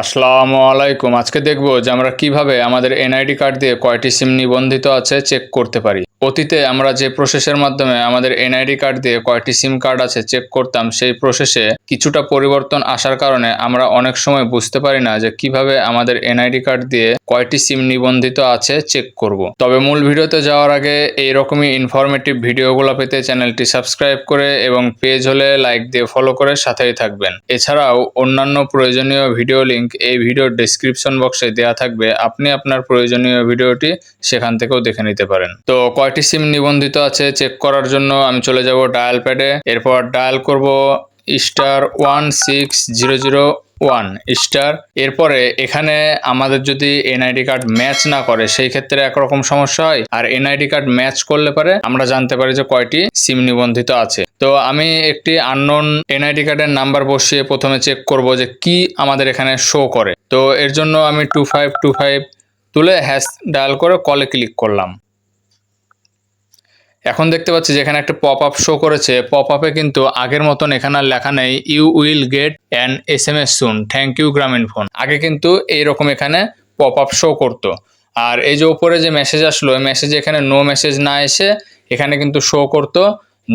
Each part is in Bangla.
আসসালামু আলাইকুম। আজকে দেখব যে আমরা কীভাবে আমাদের এনআইডি কার্ড দিয়ে কয়টি সিম নিবন্ধিত আছে চেক করতে পারি। অতীতে আমরা যে প্রসেসের মাধ্যমে আমাদের এনআইডি কার্ড দিয়ে কয়টি সিম কার্ড আছে চেক করতাম, সেই প্রসেসে কিছুটা পরিবর্তন আসার কারণে আমরা অনেক সময় বুঝতে পারি না যে কীভাবে আমাদের এনআইডি কার্ড দিয়ে কয়টি সিম নিবন্ধিত আছে চেক করব। তবে মূল ভিডিওতে যাওয়ার আগে এইরকমই ইনফরমেটিভ ভিডিওগুলো পেতে চ্যানেলটি সাবস্ক্রাইব করে এবং পেজ হলে লাইক দিয়ে ফলো করে সাথেই থাকবেন। এছাড়াও অন্যান্য প্রয়োজনীয় ভিডিও লিংক এই ভিডিওর ডেসক্রিপশন বক্সে দেওয়া থাকবে। আপনি আপনার প্রয়োজনীয় ভিডিওটি সেখান থেকেও দেখে নিতে পারেন। তো কয়টি সিম নিবন্ধিত আছে চেক করার জন্য আমি চলে যাব ডায়াল প্যাডে। এরপর ডায়াল করব star one six zero zero one star. এরপরে এখানে আমাদের যদি এনআইডি কার্ড ম্যাচ না করে, সেই ক্ষেত্রে একরকম সমস্যা হয়। আর এনআইডি কার্ড ম্যাচ করলে পারে আমরা জানতে পারি যে কয়টি সিম নিবন্ধিত আছে। তো আমি একটি আননোন এনআইডি কার্ডের নাম্বার বসিয়ে প্রথমে চেক করব যে কি আমাদের এখানে শো করে। তো এর জন্য আমি টু ফাইভ টু ফাইভ তুলে হ্যাশ ডায়াল করে কলে ক্লিক করলাম। এখন দেখতে পাচ্ছি যে এখানে একটা পপ আপ শো করেছে। পপ আপে কিন্তু আগের মতন এখানে আর লেখা নেই you will get an S M S soon thank you Grameen phone আগে কিন্তু এইরকম এখানে পপ আপ শো করতো। আর এই যে ওপরে যে মেসেজ আসলো, এই মেসেজে এখানে নো মেসেজ না এসে এখানে কিন্তু শো করতো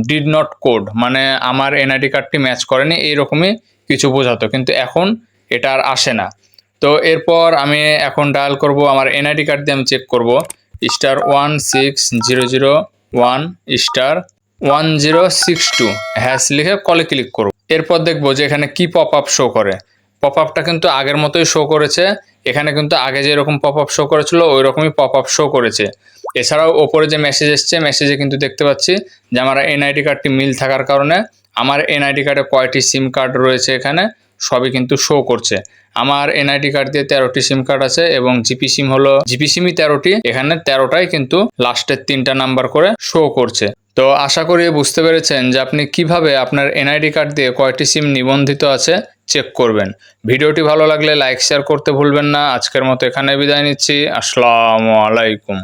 ডিড নট কোড মানে আমার এনআইডি কার্ডটি ম্যাচ করেনি, এইরকমই কিছু বোঝাতো। কিন্তু এখন এটা আর আসে না। তো এরপর আমি এখন ডায়াল করব, আমার এনআইডি কার্ড দিয়ে আমি চেক করব। Star one six zero zero one star one zero six two hash লিখে কলে ক্লিক করব এরপর দেখব যে এখানে কি পপ আপ শো করে। পপ আপটা কিন্তু আগের মতোই শো করেছে। এখানে কিন্তু আগে যেরকম পপ আপ শো করেছিল ওই রকমই পপ আপ শো করেছে। এছাড়াও ওপরে যে মেসেজ এসছে মেসেজে কিন্তু দেখতে পাচ্ছি যে আমার এনআইডি কার্ডটি মিল থাকার কারণে আমার এনআইডি কার্ডে কয়টি সিম কার্ড রয়েছে এখানে। সবই কিন্তু শো করছে। আমার এনআইডি কার্ড দিয়ে তেরোটি সিম কার্ড আছে এবং জিপি সিম হলো জিপি সিমই তেরোটি, এখানে তেরোটাই কিন্তু লাস্টের তিনটা নাম্বার করে শো করছে। তো আশা করি বুঝতে পেরেছেন যে আপনি কীভাবে আপনার এনআইডি কার্ড দিয়ে কয়টি সিম নিবন্ধিত আছে চেক করবেন। ভিডিওটি ভালো লাগলে লাইক শেয়ার করতে ভুলবেন না। আজকের মতো এখানে বিদায় নিচ্ছি। আসসালামু আলাইকুম।